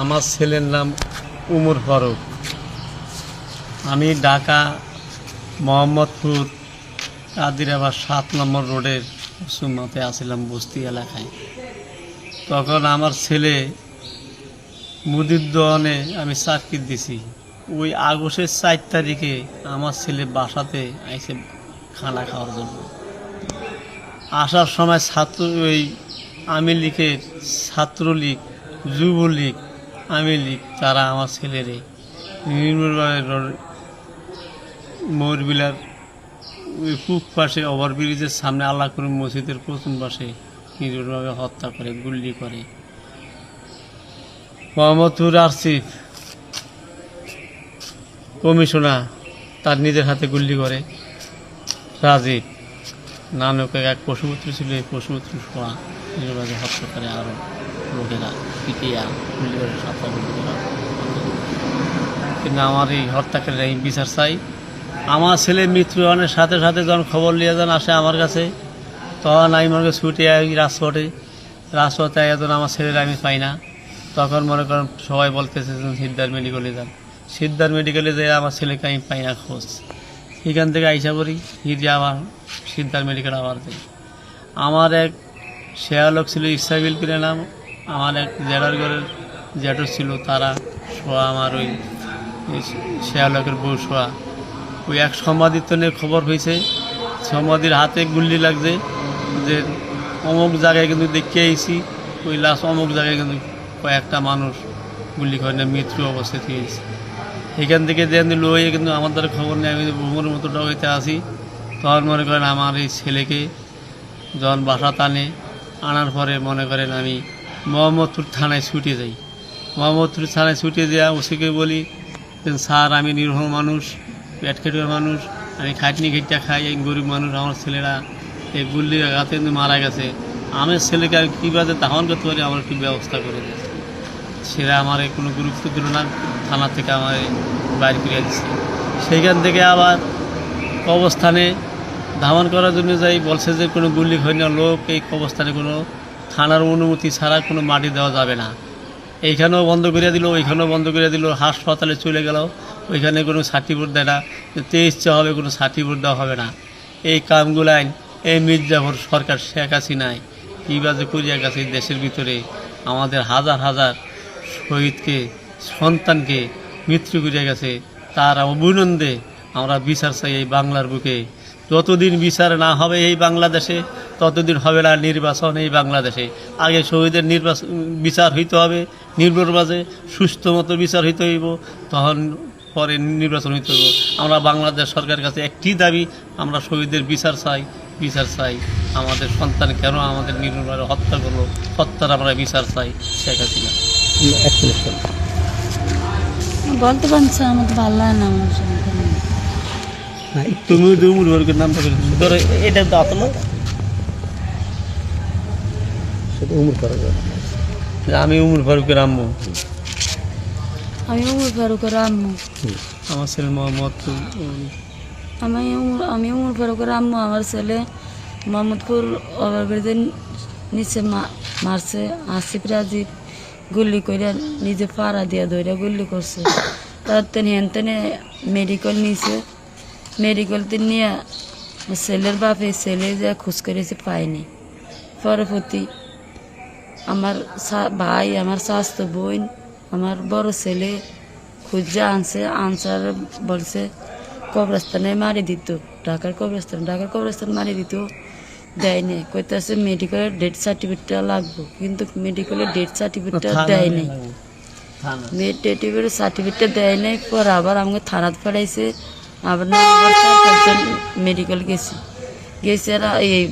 আমার ছেলের নাম উমর ফারুক। আমি ঢাকা মোহাম্মদপুর কাদিরাবাদ সাত নম্বর রোডের সুমাতে আসছিলাম বস্তি এলাকায়। তখন আমার ছেলে মুদির দোকানে আমি চাকরি দিছি। ওই আগস্টের চার তারিখে আমার ছেলে বাসাতে আইসে খানা খাওয়ার জন্য। আসার সময় ছাত্র ওই আওয়ামী লীগের ছাত্রলীগ, যুবলীগ আওয়ামী লীগ তারা আমার ছেলেরে নির্মলভাবে ওই পূব পাশে ওভারব্রিজের সামনে আল্লাহ করিম মসজিদের প্রথম পাশে নির্মলভাবে হত্যা করে গুল্লি করে। মোহাম্মদপুর আসিফ কমিশনার তার নিজের হাতে গুল্লি করে। রাজীব নানকে এক পশুপুত্র ছিল, এই পশুপুত্র শোয়া নির্বাচন হত্যা করে আরও পিটিয়া কিন্তু আমার এই হত্যাকারীরা এই বিচার চাই। আমার ছেলে মৃত্যুবরণের সাথে সাথে যখন খবর নিয়ে যান আসে আমার কাছে, তখন আমি মনে করি ছুটে আই রাজপথে। রাজপথে এখন আমার ছেলেরা আমি পাই না, তখন মনে করেন সবাই বলতেছে যে সিদ্ধার মেডিকেলে যান। সিদ্ধার মেডিকেলে যেয়ে আমার ছেলেকে আমি পাই না খোঁজ। এখান থেকে আইসা করি হিজে আবার সিদ্ধার মেডিকেল আবার যাই। আমার এক শেয়ালক ছিল ইসাবিল করে নাম। আমার এক জেলার ঘরের জ্যাঠো ছিল, তারা শোয়া আমার ওই শেয়ালকের বউ শোয়া। ওই এক সম্বাদিত নিয়ে খবর হয়েছে সম্বাদির হাতে গুল্লি লাগছে যে অমুক জায়গায় কিন্তু দেখে আইছি, ওই লাশ অমুক জায়গায় কিন্তু কয়েকটা মানুষ গুলি করে নিয়ে মৃত্যু অবস্থায় হয়েছে এখান থেকে দেন লইয়ে কিন্তু আমার দ্বারা খবর নেই, আমি ভ্রমণের মতো ডগাইতে আসি তখন মনে করেন আমার এই ছেলেকে যখন বাসা টানে, আনার পরে মনে করেন আমি মোহাম্মদপুর থানায় ছুটে যাই। মোহাম্মদপুর থানায় ছুটে যাওয়া ওসিকে বলি স্যার, আমি নির্ভর মানুষ, পেট খেটুয়ার মানুষ, আমি খাটনি খেটটা খাই এই গরিব মানুষ, আমার ছেলেরা এই গুল্লি গাতে মারা গেছে। আমার ছেলেকে আমি কীভাবে ধারণ করতে পারি, আমার একটু ব্যবস্থা করে দেয় সেটা আমার কোনো গুরুত্ব দিল না, থানা থেকে আমার বাইর করে দিচ্ছে সেইখান থেকে আবার কবস্থানে ধামন করার জন্য যাই, বলছে যে কোনো গুলি হয় না লোক এই কবস্থানে কোনো থানার অনুমতি ছাড়া কোনো মাটি দেওয়া যাবে না। এইখানেও বন্ধ করে দিল, ওইখানেও বন্ধ করে দিল, হাসপাতালে চলে গেল। ওইখানে কোনো সার্টিফিকেট দেয় না যেতে ইচ্ছে হবে কোনো সার্টিফিকেট দেওয়া হবে না। এই কামগুলাই এই মির্জাফর সরকার শেখ হাসিনায় কীভাবে করিয়া গেছে দেশের ভিতরে। আমাদের হাজার হাজার শহীদকে, সন্তানকে মৃত্যু করিয়া গেছে। তার অভিনন্দে আমরা বিচার চাই এই বাংলার বুকে। যতদিন বিচার না হবে এই বাংলাদেশে ততদিন হবে না নির্বাচন এই বাংলাদেশে। আগে শহীদের নির্বাচন বিচার হইতে হবে নির্ভরবাজে সুস্থ মতো বিচার হইতে হইব তখন পরে নির্বাচন হইতে হইব। আমরা বাংলাদেশ সরকারের কাছে একটি দাবি আমরা শহীদের বিচার চাই বিচার চাই। আমাদের সন্তান কেন আমাদের নির্ভরভাবে হত্যা করল? হত্যার আমরা বিচার চাই শেখ হাসিনা। বলতে পারছি আমার তো ভালো লাগে না আমার তুমি নামটা। ধরো এটা দাঁত না যে আমি উমর ফারুকের আম্মু। আমি উমর ফারুকের আম্মু। আমার ছেলে মোহাম্মদ আমি উমর- আমি উমর ফারুকের আম্মু আমার ছেলে মোহাম্মদপুর ওভারব্রিজের নিচে মা- মারছে আসিফ রাজীব গুল্লি করে নিজে পাড়া দিয়া ধরে গুল্লি করছে। তার তেন হেন তেনে মেডিকেল নিছে। মেডিকেল তে নিয়ে ছেলের বাপে ছেলে যে খোঁজ করেছে পায়নি পরবর্তী আমার ভাই আমার স্বাস্থ্য বোন আমার বড় ছেলে খুঁজে আনছে আনসার বলছে কবরস্থানে মারি দিত। ঢাকার কবরস্থান ঢাকার কবরস্থান মারি দিত। দেয়নি। কইতেছে মেডিকেলের ডেথ সার্টিফিকেটটা লাগবে। কিন্তু মেডিকেলের ডেথ সার্টিফিকেটটা দেয় নাই। মেডিকেলের সার্টিফিকেটটা দেয় নাই। পর আবার আমাকে থানাত পাঠাইছে। আবার না মেডিকেল গেছি। গেছে আর এই